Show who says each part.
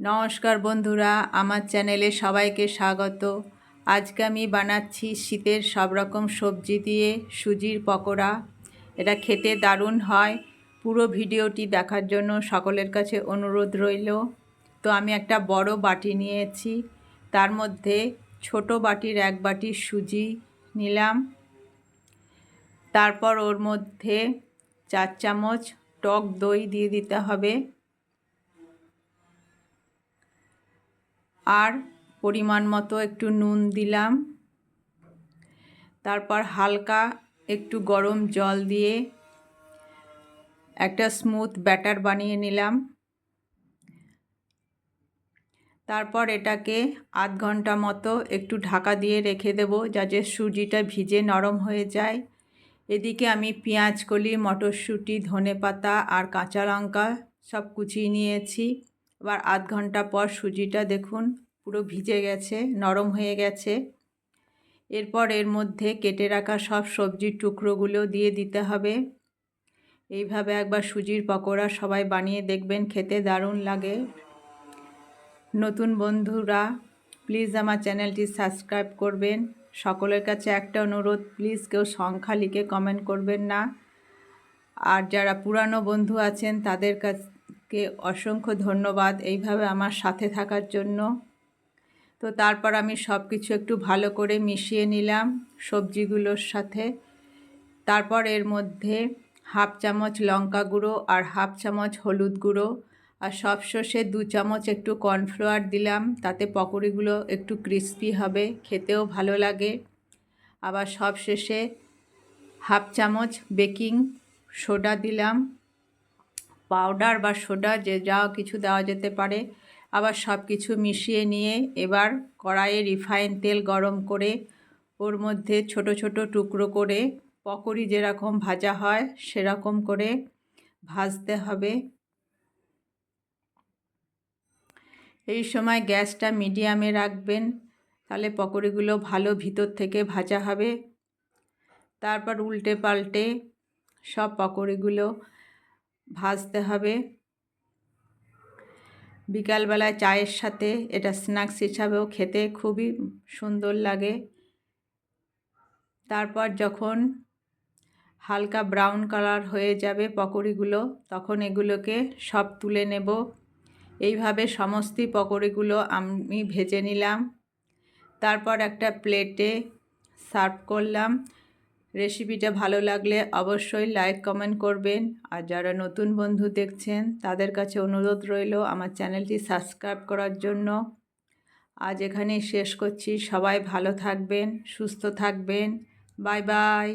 Speaker 1: নমস্কার বন্ধুরা, আমার চ্যানেলে সবাইকে স্বাগত। আজকে আমি বানাচ্ছি শীতের সব রকম সবজি দিয়ে সুজির পকোড়া। এটা খেতে দারুণ হয়। পুরো ভিডিওটি দেখার জন্য সকলের কাছে অনুরোধ রইল। তো আমি একটা বড় বাটি নিয়েছি। তার মধ্যে ছোট বাটির এক বাটি সুজি নিলাম। তারপর ওর মধ্যে চার চামচ টক দই দিয়ে দিতে হবে। আর পরিমাণ মতো একটু নুন দিলাম। তারপর হালকা একটু গরম জল দিয়ে একটা স্মুথ ব্যাটার বানিয়ে নিলাম। তারপর এটাকে আধ ঘণ্টা মতো একটু ঢাকা দিয়ে রেখে দেব যাতে সুজিটা ভিজে নরম হয়ে যায়। এদিকে আমি পেঁয়াজ, কলি, মটরশুঁটি ধনে পাতা আর কাঁচা লঙ্কা সব কুচিয়ে নিয়েছি। আবার আধ ঘণ্টা পর সুজিটা দেখুন, পুরো ভিজে গেছে, নরম হয়ে গেছে। এরপর এর মধ্যে কেটে রাখা সব সবজির টুকরোগুলো দিয়ে দিতে হবে। এইভাবে একবার সুজির পকোড়া সবাই বানিয়ে দেখবেন, খেতে দারুণ লাগে। নতুন বন্ধুরা, প্লিজ আমার চ্যানেলটি সাবস্ক্রাইব করবেন। সকলের কাছে একটা অনুরোধ, প্লিজ কেউ সংখ্যা লিখে কমেন্ট করবেন না। আর যারা পুরানো বন্ধু আছেন, তাদের কাছকে অসংখ্য ধন্যবাদ এইভাবে আমার সাথে থাকার জন্য। তো তারপর আমি সব কিছু একটু ভালো করে মিশিয়ে নিলাম সবজিগুলোর সাথে। তারপর এর মধ্যে হাফ চামচ লঙ্কা গুঁড়ো আর হাফ চামচ হলুদ গুঁড়ো আর সব শেষে দু চামচ একটু কর্নফ্লাওয়ার দিলাম, তাতে পকোড়িগুলো একটু ক্রিস্পি হবে, খেতেও ভালো লাগে। আবার সব শেষে হাফ চামচ বেকিং সোডা দিলাম। পাউডার বা সোডা যে যা কিছু দেওয়া যেতে পারে। আবার সব কিছু মিশিয়ে নিয়ে এবার কড়াইয়ে রিফাইন তেল গরম করে ওর মধ্যে ছোট ছোট টুকরো করে পকোড়ি যেরকম ভাজা হয় সেরকম করে ভাজতে হবে। এই সময় গ্যাসটা মিডিয়ামে রাখবেন, তাহলে পকোড়িগুলো ভালো ভিতর থেকে ভাজা হবে। তারপর উল্টে পাল্টে সব পকোড়িগুলো ভাজতে হবে। বিকালবেলায় চায়ের সাথে এটা স্ন্যাক্স হিসাবেও খেতে খুবই সুন্দর লাগে। তারপর যখন হালকা ব্রাউন কালার হয়ে যাবে পকোড়িগুলো, তখন এগুলোকে সব তুলে নেব। এইভাবে সমস্ত পকোড়িগুলো আমি ভেজে নিলাম। তারপর একটা প্লেটে সার্ভ করলাম। রেসিপিটা ভালো লাগলে অবশ্যই লাইক, কমেন্ট করবেন। আর যারা নতুন বন্ধু দেখছেন, তাদের কাছে অনুরোধ রইল আমার চ্যানেলটি সাবস্ক্রাইব করার জন্য। আজ এখানেই শেষ করছি। সবাই ভালো থাকবেন, সুস্থ থাকবেন। Bye bye.